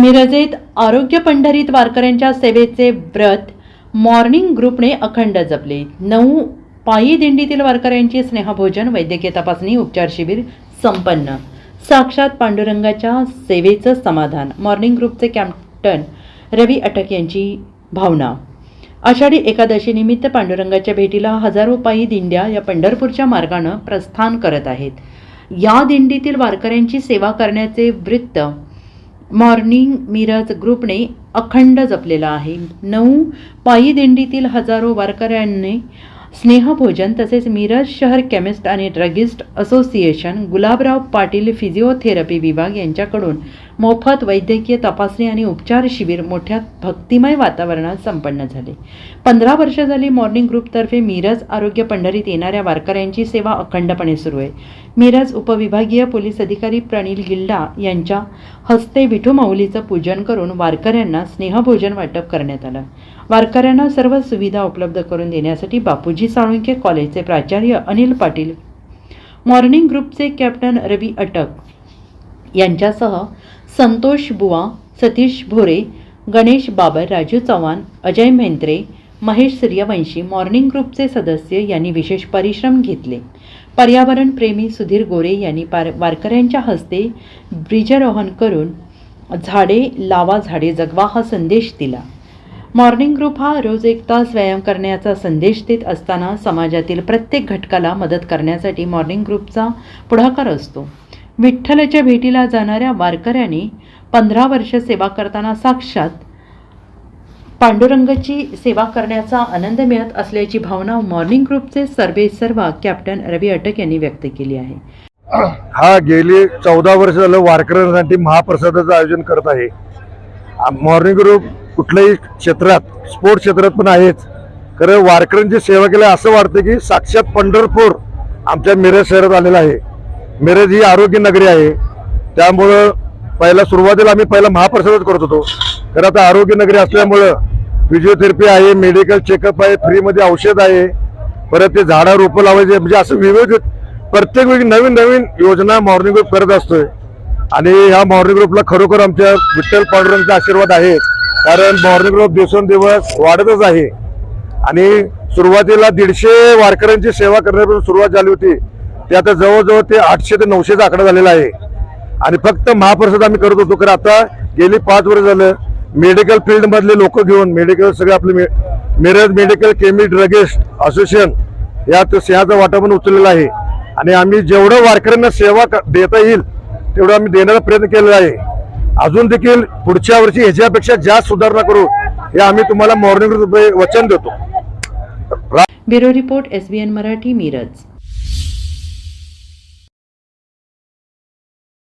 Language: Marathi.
मिरजेत आरोग्य पंढरीत वारकऱ्यांच्या सेवेचे व्रत मॉर्निंग ग्रुपने अखंड जपले. नऊ पायी दिंडीतील वारकऱ्यांची स्नेहभोजन वैद्यकीय तपासणी उपचार शिबिर संपन्न. साक्षात पांडुरंगाच्या सेवेचं समाधान. मॉर्निंग ग्रुपचे कॅप्टन रवी अटक यांची भावना. आषाढी एकादशीनिमित्त पांडुरंगाच्या भेटीला हजारो पायी दिंड्या या पंढरपूरच्या मार्गानं प्रस्थान करत आहेत. या दिंडीतील वारकऱ्यांची सेवा करण्याचे वृत्त मॉर्निंग मिरज ग्रुपने अखंड जपलेला आहे. नऊ पायी दिंडीतील हजारो वारकऱ्यांनी स्नेहभोजन तसेच मिरज शहर केमिस्ट आणि druggist association Gulabrao Patil physiotherapy विभाग यांच्याकडून मोफत वैद्यकीय तपासणी आणि उपचार शिबिर मोठ्या भक्तिमय वातावरणात संपन्न झाले. पंधरा वर्ष झाली मॉर्निंग ग्रुपतर्फे मिरज आरोग्य पंढरीत येणाऱ्या वारकऱ्यांची सेवा अखंडपणे सुरू आहे. मिरज उपविभागीय पोलीस अधिकारी प्रणील गिल्डा यांच्या हस्ते विठू माऊलीचं पूजन करून वारकऱ्यांना स्नेहभोजन वाटप करण्यात आलं. वारकऱ्यांना सर्व सुविधा उपलब्ध करून देण्यासाठी बापूजी साळुंके कॉलेजचे प्राचार्य अनिल पाटील. मॉर्निंग ग्रुपचे कॅप्टन रवी अटक. यांच्यासह संतोष बुवा सतीश भोरे गणेश बाबर राजू चव्हाण अजय मेहत्रे महेश सूर्यवंशी मॉर्निंग ग्रुपचे सदस्य यांनी विशेष परिश्रम घेतले. पर्यावरण प्रेमी सुधीर गोरे यांनी पार वारकऱ्यांच्या हस्ते ब्रिजारोहण करून झाडे लावा झाडे जगवा हा संदेश दिला. मॉर्निंग ग्रुप हा रोज एक तास व्यायाम करण्याचा संदेश देत असताना समाजातील प्रत्येक घटकाला मदत करण्यासाठी मॉर्निंग ग्रुपचा पुढाकार असतो. विठ्ठलाच्या भेटीला जाणाऱ्या वारकऱ्यांनी पंधरा वर्ष सेवा करताना साक्षात पांडुरंगाची सेवा करण्याचा आनंद मिळत असल्याची भावना मॉर्निंग ग्रुपचे सर्वे सर्वा कॅप्टन रवी अटक यांनी व्यक्त केली आहे. हा गेली चौदा वर्ष झालं वारकऱ्यांसाठी महाप्रसादाचं आयोजन करत आहे. मॉर्निंग ग्रुप कुठल्याही क्षेत्रात स्पोर्ट्स क्षेत्रात पण आहेच. खरं वारकऱ्यांची सेवा केली असं वाटतं की साक्षात पंढरपूर आमच्या मिरज शहरात आलेलं आहे. मिरज ही आरोग्य नगरी आहे. त्यामुळं पहिला सुरुवातीला आम्ही पहिला महाप्रसादच करत होतो. तर आता आरोग्य नगरी असल्यामुळं फिजिओथेरपी आहे मेडिकल चेकअप आहे फ्रीमध्ये औषध आहे. परत ते झाडं रोपं लावायचे म्हणजे असं विविध प्रत्येक वेळी नवीन नवीन योजना मॉर्निंग ग्रुप करत असतोय. आणि ह्या मॉर्निंग ग्रुपला खरोखर आमच्या विठ्ठल पांडुरंगचा आशीर्वाद आहे. कारण मॉर्निंग ग्रुप दिवसेंदिवस वाढतच आहे. आणि सुरुवातीला दीडशे वारकऱ्यांची सेवा करण्यापासून सुरुवात झाली होती. ते आता जवळजवळ ते आठशे ते नऊशेचा आकडा झालेला आहे. आणि फक्त महाप्रसाद आम्ही करत होतो. कारण आता गेली पाच वर्ष झालं मेडिकल फील्डमधले लोक घेऊन मेडिकल सगळे आपले मे- मिरज मेडिकल केमी ड्रगिस्ट असोसिएशन यात सिंहाचा वाटा पण उचललेला आहे. आणि आम्ही जेवढं वारकऱ्यांना सेवा क- देता येईल तेवढं आम्ही देण्याचा प्रयत्न केलेला आहे. अजून देखील पुढच्या वर्षी ह्याच्यापेक्षा जास्त सुधारणा करू हे आम्ही तुम्हाला मॉर्निंग वचन देतो. Bureau report S B N Marathi Miraj.